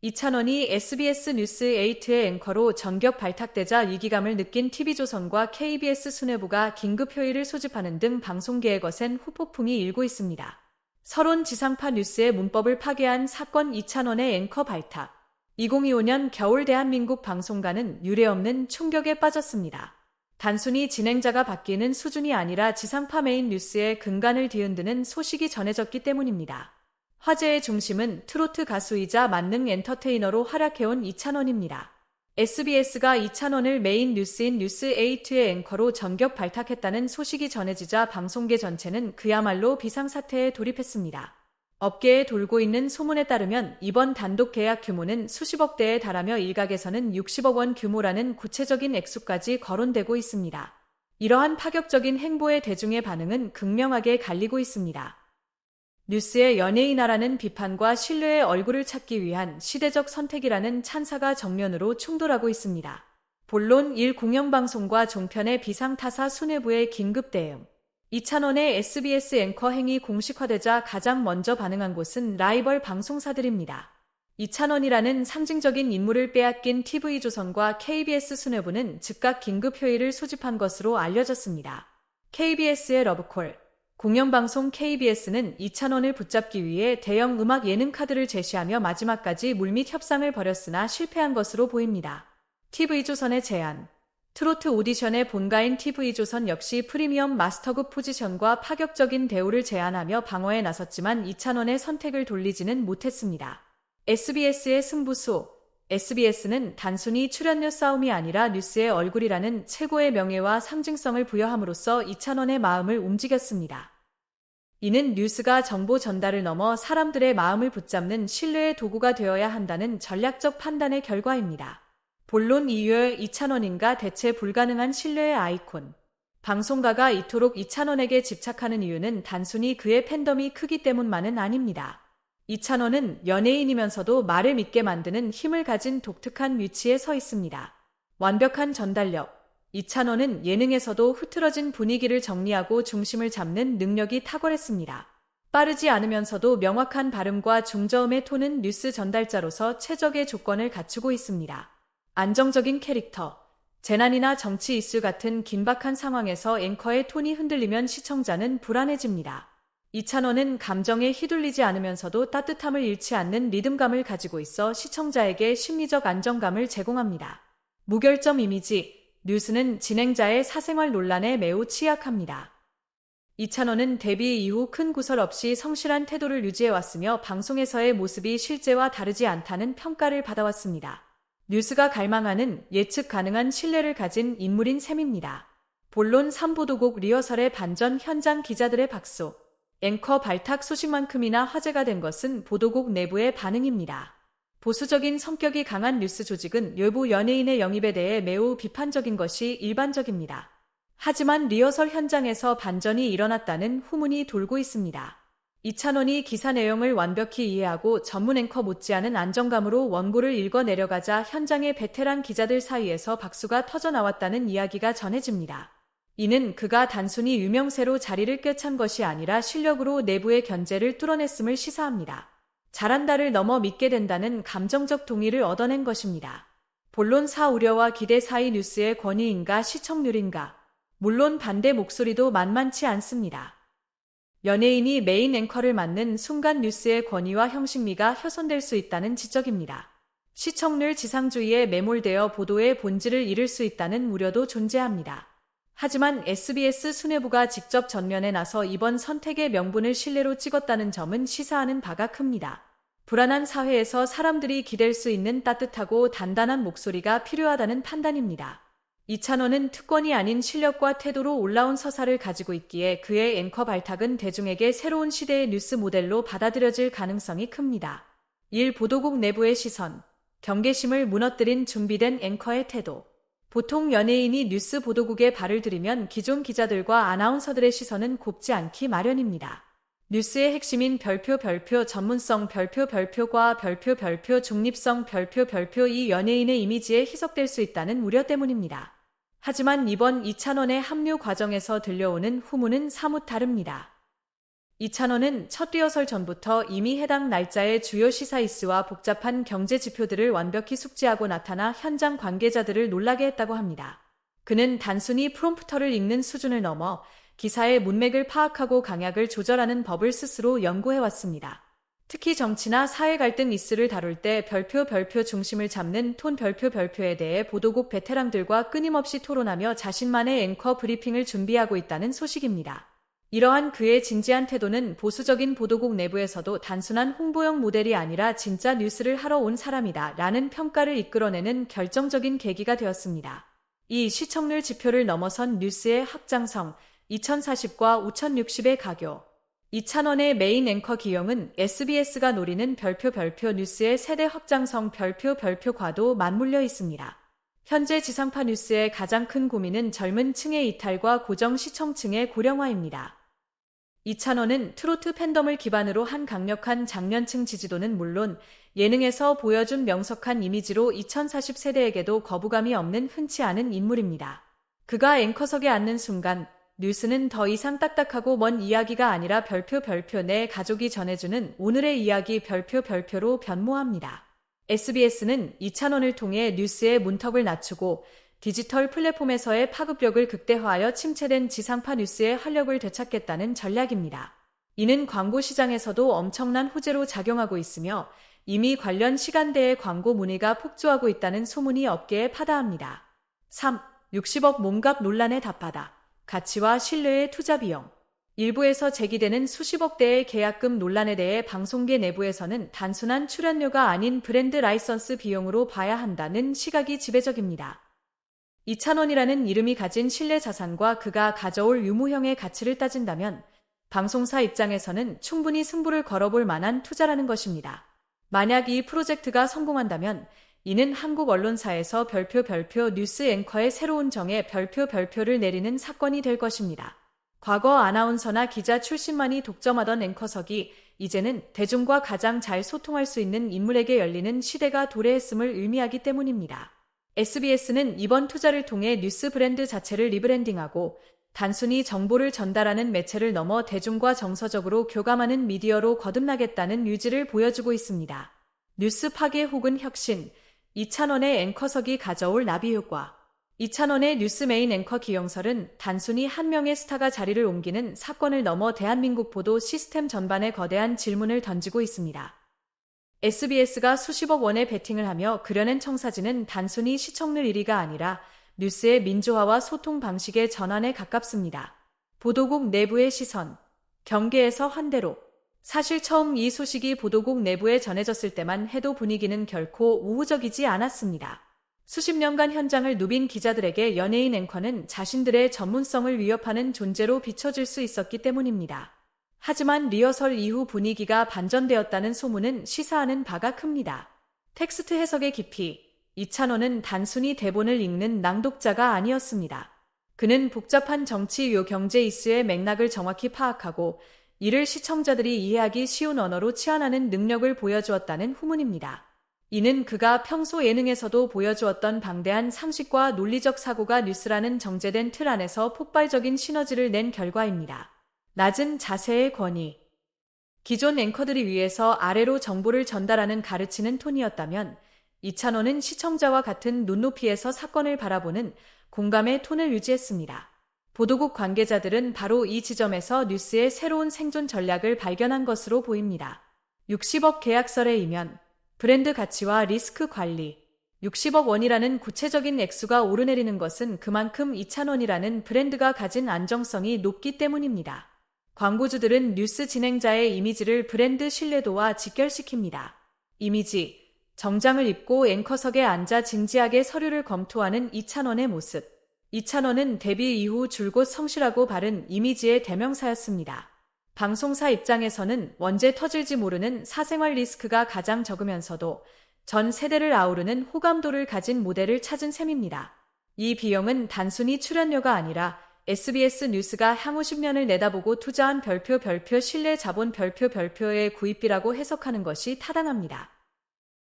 이찬원이 SBS 뉴스 8의 앵커로 전격 발탁되자 위기감을 느낀 TV조선과 KBS 수뇌부가 긴급 회의를 소집하는 등 방송계에 거센 후폭풍이 일고 있습니다. 서론 지상파 뉴스의 문법을 파괴한 사건 이찬원의 앵커 발탁. 2025년 겨울 대한민국 방송가는 유례없는 충격에 빠졌습니다. 단순히 진행자가 바뀌는 수준이 아니라 지상파 메인 뉴스의 근간을 뒤흔드는 소식이 전해졌기 때문입니다. 화제의 중심은 트로트 가수이자 만능 엔터테이너로 활약해온 이찬원입니다. SBS가 이찬원을 메인 뉴스인 뉴스8의 앵커로 전격 발탁했다는 소식이 전해지자 방송계 전체는 그야말로 비상사태에 돌입했습니다. 업계에 돌고 있는 소문에 따르면 이번 단독 계약 규모는 수십억 대에 달하며 일각에서는 60억 원 규모라는 구체적인 액수까지 거론되고 있습니다. 이러한 파격적인 행보에 대중의 반응은 극명하게 갈리고 있습니다. 뉴스의 연예인화라는 비판과 신뢰의 얼굴을 찾기 위한 시대적 선택이라는 찬사가 정면으로 충돌하고 있습니다. 본론 1 공영방송과 종편의 비상타사 수뇌부의 긴급 대응 이찬원의 SBS 앵커 행위 공식화되자 가장 먼저 반응한 곳은 라이벌 방송사들입니다. 이찬원이라는 상징적인 인물을 빼앗긴 TV조선과 KBS 수뇌부는 즉각 긴급 회의를 소집한 것으로 알려졌습니다. KBS의 러브콜, 공영방송 KBS는 이찬원을 붙잡기 위해 대형 음악 예능 카드를 제시하며 마지막까지 물밑 협상을 벌였으나 실패한 것으로 보입니다. TV조선의 제안, 트로트 오디션의 본가인 TV조선 역시 프리미엄 마스터급 포지션과 파격적인 대우를 제안하며 방어에 나섰지만 이찬원의 선택을 돌리지는 못했습니다. SBS의 승부수 SBS는 단순히 출연료 싸움이 아니라 뉴스의 얼굴이라는 최고의 명예와 상징성을 부여함으로써 이찬원의 마음을 움직였습니다. 이는 뉴스가 정보 전달을 넘어 사람들의 마음을 붙잡는 신뢰의 도구가 되어야 한다는 전략적 판단의 결과입니다. 본론 이유의 이찬원인가 대체 불가능한 신뢰의 아이콘. 방송가가 이토록 이찬원에게 집착하는 이유는 단순히 그의 팬덤이 크기 때문만은 아닙니다. 이찬원은 연예인이면서도 말을 믿게 만드는 힘을 가진 독특한 위치에 서 있습니다. 완벽한 전달력. 이찬원은 예능에서도 흐트러진 분위기를 정리하고 중심을 잡는 능력이 탁월했습니다. 빠르지 않으면서도 명확한 발음과 중저음의 톤은 뉴스 전달자로서 최적의 조건을 갖추고 있습니다. 안정적인 캐릭터, 재난이나 정치 이슈 같은 긴박한 상황에서 앵커의 톤이 흔들리면 시청자는 불안해집니다. 이찬원은 감정에 휘둘리지 않으면서도 따뜻함을 잃지 않는 리듬감을 가지고 있어 시청자에게 심리적 안정감을 제공합니다. 무결점 이미지, 뉴스는 진행자의 사생활 논란에 매우 취약합니다. 이찬원은 데뷔 이후 큰 구설 없이 성실한 태도를 유지해왔으며 방송에서의 모습이 실제와 다르지 않다는 평가를 받아왔습니다. 뉴스가 갈망하는 예측 가능한 신뢰를 가진 인물인 셈입니다. 본론 3보도국 리허설의 반전 현장 기자들의 박수. 앵커 발탁 소식만큼이나 화제가 된 것은 보도국 내부의 반응입니다. 보수적인 성격이 강한 뉴스 조직은 일부 연예인의 영입에 대해 매우 비판적인 것이 일반적입니다. 하지만 리허설 현장에서 반전이 일어났다는 후문이 돌고 있습니다. 이찬원이 기사 내용을 완벽히 이해하고 전문 앵커 못지않은 안정감으로 원고를 읽어 내려가자 현장의 베테랑 기자들 사이에서 박수가 터져 나왔다는 이야기가 전해집니다. 이는 그가 단순히 유명세로 자리를 꿰찬 것이 아니라 실력으로 내부의 견제를 뚫어냈음을 시사합니다. 잘한다를 넘어 믿게 된다는 감정적 동의를 얻어낸 것입니다. 본론 사 우려와 기대 사이 뉴스의 권위인가 시청률인가 물론 반대 목소리도 만만치 않습니다. 연예인이 메인 앵커를 맡는 순간 뉴스의 권위와 형식미가 훼손될 수 있다는 지적입니다. 시청률 지상주의에 매몰되어 보도의 본질을 잃을 수 있다는 우려도 존재합니다. 하지만 SBS 수뇌부가 직접 전면에 나서 이번 선택의 명분을 신뢰로 찍었다는 점은 시사하는 바가 큽니다. 불안한 사회에서 사람들이 기댈 수 있는 따뜻하고 단단한 목소리가 필요하다는 판단입니다. 이찬원은 특권이 아닌 실력과 태도로 올라온 서사를 가지고 있기에 그의 앵커 발탁은 대중에게 새로운 시대의 뉴스 모델로 받아들여질 가능성이 큽니다. 1. 보도국 내부의 시선, 경계심을 무너뜨린 준비된 앵커의 태도. 보통 연예인이 뉴스 보도국에 발을 들이면 기존 기자들과 아나운서들의 시선은 곱지 않기 마련입니다. 뉴스의 핵심인 별표 별표 전문성 별표 별표과 별표 별표 중립성 별표 별표 이 연예인의 이미지에 희석될 수 있다는 우려 때문입니다. 하지만 이번 이찬원의 합류 과정에서 들려오는 후문은 사뭇 다릅니다. 이찬원은 첫 리허설 전부터 이미 해당 날짜의 주요 시사 이슈와 복잡한 경제 지표들을 완벽히 숙지하고 나타나 현장 관계자들을 놀라게 했다고 합니다. 그는 단순히 프롬프터를 읽는 수준을 넘어 기사의 문맥을 파악하고 강약을 조절하는 법을 스스로 연구해왔습니다. 특히 정치나 사회 갈등 이슈를 다룰 때 별표 별표 중심을 잡는 톤 별표 별표에 대해 보도국 베테랑들과 끊임없이 토론하며 자신만의 앵커 브리핑을 준비하고 있다는 소식입니다. 이러한 그의 진지한 태도는 보수적인 보도국 내부에서도 단순한 홍보용 모델이 아니라 진짜 뉴스를 하러 온 사람이다 라는 평가를 이끌어내는 결정적인 계기가 되었습니다. 이 시청률 지표를 넘어선 뉴스의 확장성, 2040과 5060의 가교, 이찬원의 메인 앵커 기용은 SBS가 노리는 별표 별표 뉴스의 세대 확장성 별표 별표과도 맞물려 있습니다. 현재 지상파 뉴스의 가장 큰 고민은 젊은 층의 이탈과 고정 시청층의 고령화입니다. 이찬원은 트로트 팬덤을 기반으로 한 강력한 장년층 지지도는 물론 예능에서 보여준 명석한 이미지로 2040 세대에게도 거부감이 없는 흔치 않은 인물입니다. 그가 앵커석에 앉는 순간 뉴스는 더 이상 딱딱하고 먼 이야기가 아니라 별표 별표 내 가족이 전해주는 오늘의 이야기 별표 별표로 변모합니다. SBS는 이찬원을 통해 뉴스의 문턱을 낮추고 디지털 플랫폼에서의 파급력을 극대화하여 침체된 지상파 뉴스의 활력을 되찾겠다는 전략입니다. 이는 광고 시장에서도 엄청난 호재로 작용하고 있으며 이미 관련 시간대의 광고 문의가 폭주하고 있다는 소문이 업계에 파다합니다. 3. 60억 몸값 논란에 답하다. 가치와 신뢰의 투자 비용. 일부에서 제기되는 수십억 대의 계약금 논란에 대해 방송계 내부에서는 단순한 출연료가 아닌 브랜드 라이선스 비용으로 봐야 한다는 시각이 지배적입니다. 이찬원이라는 이름이 가진 신뢰 자산과 그가 가져올 유무형의 가치를 따진다면 방송사 입장에서는 충분히 승부를 걸어볼 만한 투자라는 것입니다. 만약 이 프로젝트가 성공한다면 이는 한국 언론사에서 별표 별표 뉴스 앵커의 새로운 정에 별표 별표를 내리는 사건이 될 것입니다. 과거 아나운서나 기자 출신만이 독점하던 앵커석이 이제는 대중과 가장 잘 소통할 수 있는 인물에게 열리는 시대가 도래했음을 의미하기 때문입니다. SBS는 이번 투자를 통해 뉴스 브랜드 자체를 리브랜딩하고 단순히 정보를 전달하는 매체를 넘어 대중과 정서적으로 교감하는 미디어로 거듭나겠다는 유지를 보여주고 있습니다. 뉴스 파괴 혹은 혁신, 이찬원의 앵커석이 가져올 나비 효과. 이찬원의 뉴스 메인 앵커 기영설은 단순히 한 명의 스타가 자리를 옮기는 사건을 넘어 대한민국 보도 시스템 전반에 거대한 질문을 던지고 있습니다. SBS가 수십억 원의 베팅을 하며 그려낸 청사진은 단순히 시청률 1위가 아니라 뉴스의 민주화와 소통 방식의 전환에 가깝습니다. 보도국 내부의 시선, 경계에서 환대로. 사실 처음 이 소식이 보도국 내부에 전해졌을 때만 해도 분위기는 결코 우호적이지 않았습니다. 수십 년간 현장을 누빈 기자들에게 연예인 앵커는 자신들의 전문성을 위협하는 존재로 비춰질 수 있었기 때문입니다. 하지만 리허설 이후 분위기가 반전되었다는 소문은 시사하는 바가 큽니다. 텍스트 해석의 깊이, 이찬원은 단순히 대본을 읽는 낭독자가 아니었습니다. 그는 복잡한 정치 요 경제 이슈의 맥락을 정확히 파악하고 이를 시청자들이 이해하기 쉬운 언어로 치환하는 능력을 보여주었다는 후문입니다. 이는 그가 평소 예능에서도 보여주었던 방대한 상식과 논리적 사고가 뉴스라는 정제된 틀 안에서 폭발적인 시너지를 낸 결과입니다. 낮은 자세의 권위. 기존 앵커들이 위에서 아래로 정보를 전달하는 가르치는 톤이었다면 이찬원은 시청자와 같은 눈높이에서 사건을 바라보는 공감의 톤을 유지했습니다. 보도국 관계자들은 바로 이 지점에서 뉴스의 새로운 생존 전략을 발견한 것으로 보입니다. 60억 계약설의 이면, 브랜드 가치와 리스크 관리, 60억 원이라는 구체적인 액수가 오르내리는 것은 그만큼 이찬원이라는 브랜드가 가진 안정성이 높기 때문입니다. 광고주들은 뉴스 진행자의 이미지를 브랜드 신뢰도와 직결시킵니다. 이미지, 정장을 입고 앵커석에 앉아 진지하게 서류를 검토하는 이찬원의 모습. 이찬원은 데뷔 이후 줄곧 성실하고 바른 이미지의 대명사였습니다. 방송사 입장에서는 언제 터질지 모르는 사생활 리스크가 가장 적으면서도 전 세대를 아우르는 호감도를 가진 모델을 찾은 셈입니다. 이 비용은 단순히 출연료가 아니라 SBS 뉴스가 향후 10년을 내다보고 투자한 별표 별표 신뢰 자본 별표 별표의 구입비라고 해석하는 것이 타당합니다.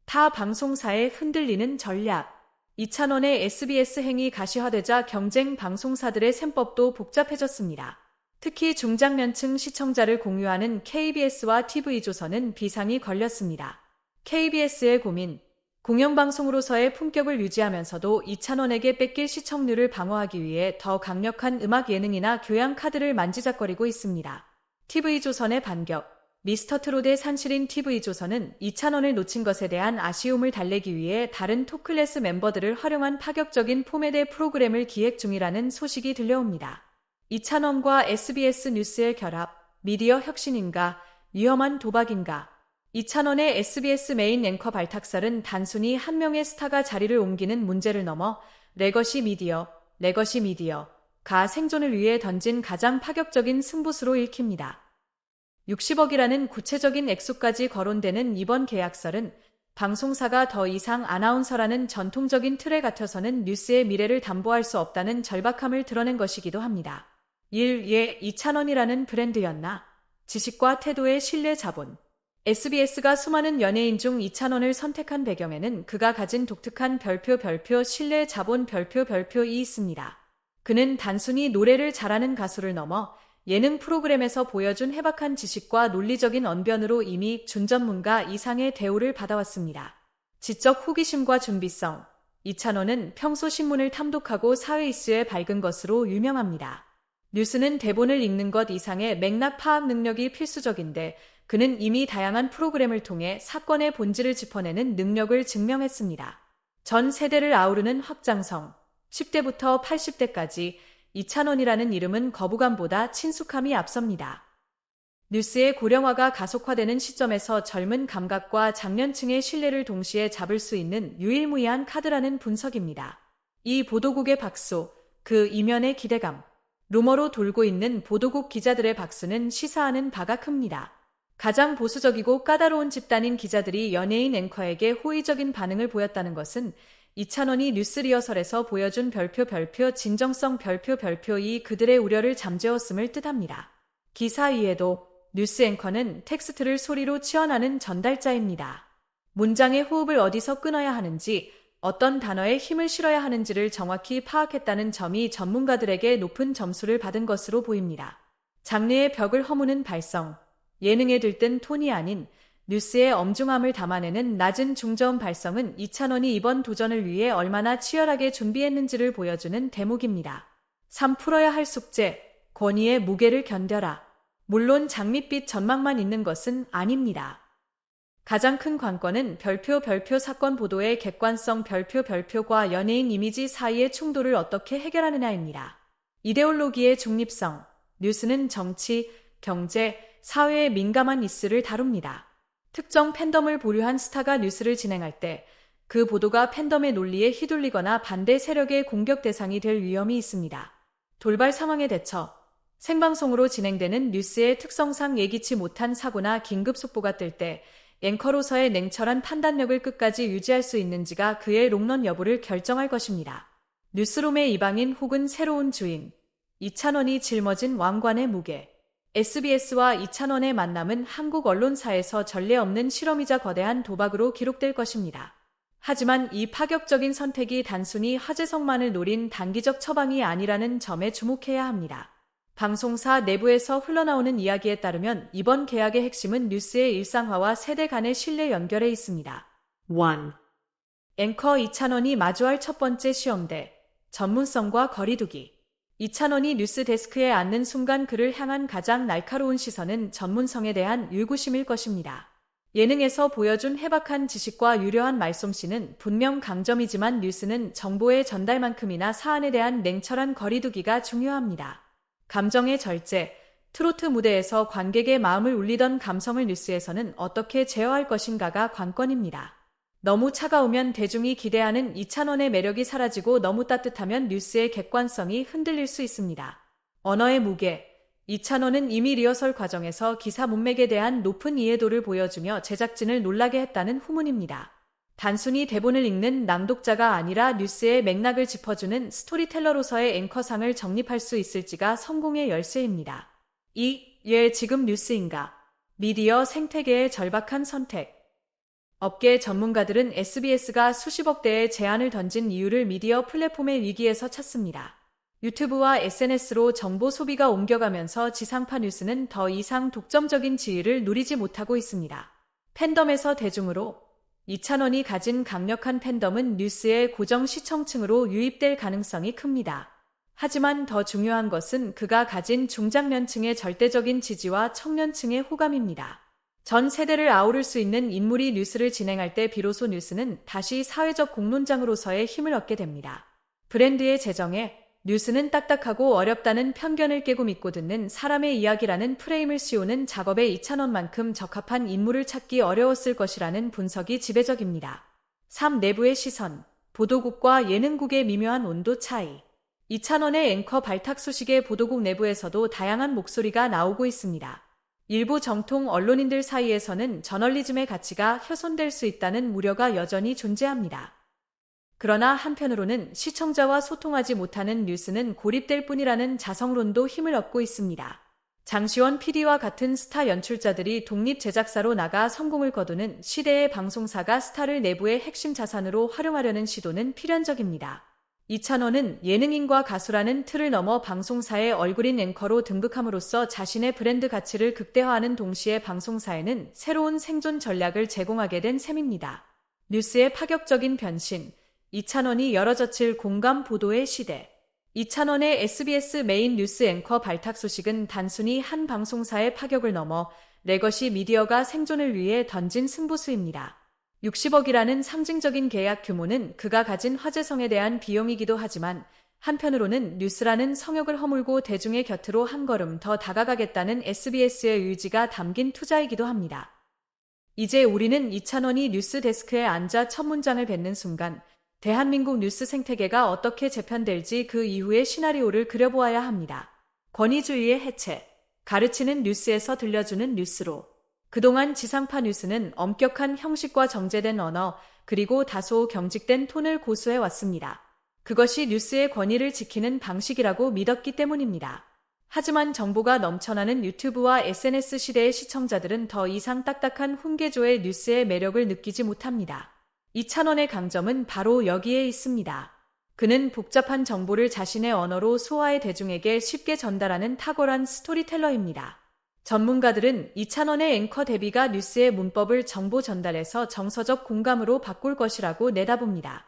타 방송사의 흔들리는 전략 이찬원의 SBS 행위 가시화되자 경쟁 방송사들의 셈법도 복잡해졌습니다. 특히 중장년층 시청자를 공유하는 KBS와 TV조선은 비상이 걸렸습니다. KBS의 고민, 공영방송으로서의 품격을 유지하면서도 이찬원에게 뺏길 시청률을 방어하기 위해 더 강력한 음악 예능이나 교양 카드를 만지작거리고 있습니다. TV조선의 반격, 미스터 트롯의 산실인 TV조선은 이찬원을 놓친 것에 대한 아쉬움을 달래기 위해 다른 토클래스 멤버들을 활용한 파격적인 포맷의 프로그램을 기획 중이라는 소식이 들려옵니다. 이찬원과 SBS 뉴스의 결합, 미디어 혁신인가, 위험한 도박인가, 이찬원의 SBS 메인 앵커 발탁설은 단순히 한 명의 스타가 자리를 옮기는 문제를 넘어 레거시 미디어, 레거시 미디어, 가 생존을 위해 던진 가장 파격적인 승부수로 읽힙니다. 60억이라는 구체적인 액수까지 거론되는 이번 계약설은 방송사가 더 이상 아나운서라는 전통적인 틀에 갇혀서는 뉴스의 미래를 담보할 수 없다는 절박함을 드러낸 것이기도 합니다. 1. 예, 이찬원이라는 브랜드였나? 지식과 태도의 신뢰 자본. SBS가 수많은 연예인 중 이찬원을 선택한 배경에는 그가 가진 독특한 별표 별표 신뢰 자본 별표 별표이 있습니다. 그는 단순히 노래를 잘하는 가수를 넘어 예능 프로그램에서 보여준 해박한 지식과 논리적인 언변으로 이미 준전문가 이상의 대우를 받아왔습니다. 지적 호기심과 준비성. 이찬원은 평소 신문을 탐독하고 사회 이슈에 밝은 것으로 유명합니다. 뉴스는 대본을 읽는 것 이상의 맥락 파악 능력이 필수적인데 그는 이미 다양한 프로그램을 통해 사건의 본질을 짚어내는 능력을 증명했습니다. 전 세대를 아우르는 확장성, 10대부터 80대까지 이찬원이라는 이름은 거부감보다 친숙함이 앞섭니다. 뉴스의 고령화가 가속화되는 시점에서 젊은 감각과 장년층의 신뢰를 동시에 잡을 수 있는 유일무이한 카드라는 분석입니다. 이 보도국의 박수, 그 이면의 기대감, 루머로 돌고 있는 보도국 기자들의 박수는 시사하는 바가 큽니다. 가장 보수적이고 까다로운 집단인 기자들이 연예인 앵커에게 호의적인 반응을 보였다는 것은 이찬원이 뉴스 리허설에서 보여준 별표 별표 진정성 별표 별표이 그들의 우려를 잠재웠음을 뜻합니다. 기사 위에도 뉴스 앵커는 텍스트를 소리로 치어나는 전달자입니다. 문장의 호흡을 어디서 끊어야 하는지, 어떤 단어에 힘을 실어야 하는지를 정확히 파악했다는 점이 전문가들에게 높은 점수를 받은 것으로 보입니다. 장르의 벽을 허무는 발성, 예능에 들뜬 톤이 아닌 뉴스의 엄중함을 담아내는 낮은 중저음 발성은 이찬원이 이번 도전을 위해 얼마나 치열하게 준비했는지를 보여주는 대목입니다. 3 풀어야 할 숙제, 권위의 무게를 견뎌라. 물론 장밋빛 전망만 있는 것은 아닙니다. 가장 큰 관건은 별표 별표 사건 보도의 객관성 별표 별표과 연예인 이미지 사이의 충돌을 어떻게 해결하느냐입니다. 이데올로기의 중립성, 뉴스는 정치, 경제, 사회의 민감한 이슈를 다룹니다. 특정 팬덤을 보류한 스타가 뉴스를 진행할 때 그 보도가 팬덤의 논리에 휘둘리거나 반대 세력의 공격 대상이 될 위험이 있습니다. 돌발 상황에 대처 생방송으로 진행되는 뉴스의 특성상 예기치 못한 사고나 긴급 속보가 뜰 때 앵커로서의 냉철한 판단력을 끝까지 유지할 수 있는지가 그의 롱런 여부를 결정할 것입니다. 뉴스룸의 이방인 혹은 새로운 주인 이찬원이 짊어진 왕관의 무게 SBS와 이찬원의 만남은 한국 언론사에서 전례 없는 실험이자 거대한 도박으로 기록될 것입니다. 하지만 이 파격적인 선택이 단순히 화제성만을 노린 단기적 처방이 아니라는 점에 주목해야 합니다. 방송사 내부에서 흘러나오는 이야기에 따르면 이번 계약의 핵심은 뉴스의 일상화와 세대 간의 신뢰 연결에 있습니다. 1. 앵커 이찬원이 마주할 첫 번째 시험대, 전문성과 거리두기. 이찬원이 뉴스 데스크에 앉는 순간 그를 향한 가장 날카로운 시선은 전문성에 대한 유구심일 것입니다. 예능에서 보여준 해박한 지식과 유려한 말솜씨는 분명 강점이지만 뉴스는 정보의 전달만큼이나 사안에 대한 냉철한 거리두기가 중요합니다. 감정의 절제, 트로트 무대에서 관객의 마음을 울리던 감성을 뉴스에서는 어떻게 제어할 것인가가 관건입니다. 너무 차가우면 대중이 기대하는 이찬원의 매력이 사라지고 너무 따뜻하면 뉴스의 객관성이 흔들릴 수 있습니다. 언어의 무게. 이찬원은 이미 리허설 과정에서 기사 문맥에 대한 높은 이해도를 보여주며 제작진을 놀라게 했다는 후문입니다. 단순히 대본을 읽는 낭독자가 아니라 뉴스의 맥락을 짚어주는 스토리텔러로서의 앵커상을 정립할 수 있을지가 성공의 열쇠입니다. 이, 예, 지금 뉴스인가? 미디어 생태계의 절박한 선택. 업계 전문가들은 SBS가 수십억 대의 제안을 던진 이유를 미디어 플랫폼의 위기에서 찾습니다. 유튜브와 SNS로 정보 소비가 옮겨가면서 지상파 뉴스는 더 이상 독점적인 지위를 누리지 못하고 있습니다. 팬덤에서 대중으로 이찬원이 가진 강력한 팬덤은 뉴스의 고정 시청층으로 유입될 가능성이 큽니다. 하지만 더 중요한 것은 그가 가진 중장년층의 절대적인 지지와 청년층의 호감입니다. 전 세대를 아우를 수 있는 인물이 뉴스를 진행할 때 비로소 뉴스는 다시 사회적 공론장으로서의 힘을 얻게 됩니다. 브랜드의 재정에 뉴스는 딱딱하고 어렵다는 편견을 깨고 믿고 듣는 사람의 이야기라는 프레임을 씌우는 작업에 이찬원만큼 적합한 인물을 찾기 어려웠을 것이라는 분석이 지배적입니다. 3. 내부의 시선, 보도국과 예능국의 미묘한 온도 차이. 이찬원의 앵커 발탁 소식에 보도국 내부에서도 다양한 목소리가 나오고 있습니다. 일부 정통 언론인들 사이에서는 저널리즘의 가치가 훼손될 수 있다는 우려가 여전히 존재합니다. 그러나 한편으로는 시청자와 소통하지 못하는 뉴스는 고립될 뿐이라는 자성론도 힘을 얻고 있습니다. 장시원 PD와 같은 스타 연출자들이 독립 제작사로 나가 성공을 거두는 시대의 방송사가 스타를 내부의 핵심 자산으로 활용하려는 시도는 필연적입니다. 이찬원은 예능인과 가수라는 틀을 넘어 방송사의 얼굴인 앵커로 등극함으로써 자신의 브랜드 가치를 극대화하는 동시에 방송사에는 새로운 생존 전략을 제공하게 된 셈입니다. 뉴스의 파격적인 변신, 이찬원이 열어젖힐 공감 보도의 시대. 이찬원의 SBS 메인 뉴스 앵커 발탁 소식은 단순히 한 방송사의 파격을 넘어 레거시 미디어가 생존을 위해 던진 승부수입니다. 60억이라는 상징적인 계약 규모는 그가 가진 화제성에 대한 비용이기도 하지만 한편으로는 뉴스라는 성역을 허물고 대중의 곁으로 한 걸음 더 다가가겠다는 SBS의 의지가 담긴 투자이기도 합니다. 이제 우리는 이찬원이 뉴스 데스크에 앉아 첫 문장을 뱉는 순간 대한민국 뉴스 생태계가 어떻게 재편될지 그 이후의 시나리오를 그려보아야 합니다. 권위주의의 해체, 가르치는 뉴스에서 들려주는 뉴스로. 그동안 지상파 뉴스는 엄격한 형식과 정제된 언어, 그리고 다소 경직된 톤을 고수해 왔습니다. 그것이 뉴스의 권위를 지키는 방식이라고 믿었기 때문입니다. 하지만 정보가 넘쳐나는 유튜브와 SNS 시대의 시청자들은 더 이상 딱딱한 훈계조의 뉴스의 매력을 느끼지 못합니다. 이찬원의 강점은 바로 여기에 있습니다. 그는 복잡한 정보를 자신의 언어로 소화해 대중에게 쉽게 전달하는 탁월한 스토리텔러입니다. 전문가들은 이찬원의 앵커 대비가 뉴스의 문법을 정보 전달에서 정서적 공감으로 바꿀 것이라고 내다봅니다.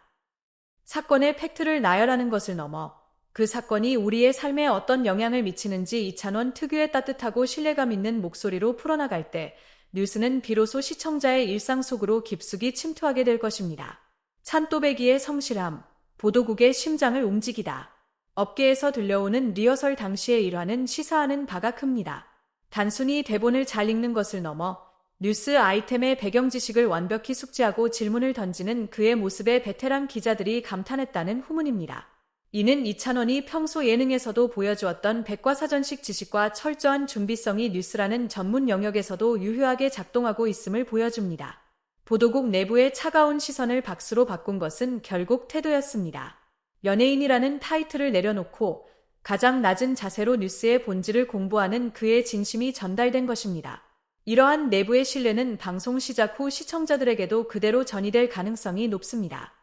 사건의 팩트를 나열하는 것을 넘어 그 사건이 우리의 삶에 어떤 영향을 미치는지 이찬원 특유의 따뜻하고 신뢰감 있는 목소리로 풀어나갈 때 뉴스는 비로소 시청자의 일상 속으로 깊숙이 침투하게 될 것입니다. 찬또배기의 성실함, 보도국의 심장을 움직이다. 업계에서 들려오는 리허설 당시의 일화는 시사하는 바가 큽니다. 단순히 대본을 잘 읽는 것을 넘어 뉴스 아이템의 배경 지식을 완벽히 숙지하고 질문을 던지는 그의 모습에 베테랑 기자들이 감탄했다는 후문입니다. 이는 이찬원이 평소 예능에서도 보여주었던 백과사전식 지식과 철저한 준비성이 뉴스라는 전문 영역에서도 유효하게 작동하고 있음을 보여줍니다. 보도국 내부의 차가운 시선을 박수로 바꾼 것은 결국 태도였습니다. 연예인이라는 타이틀을 내려놓고 가장 낮은 자세로 뉴스의 본질을 공부하는 그의 진심이 전달된 것입니다. 이러한 내부의 신뢰는 방송 시작 후 시청자들에게도 그대로 전이될 가능성이 높습니다.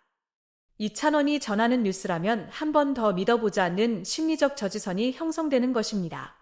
이찬원이 전하는 뉴스라면 한 번 더 믿어보자는 심리적 저지선이 형성되는 것입니다.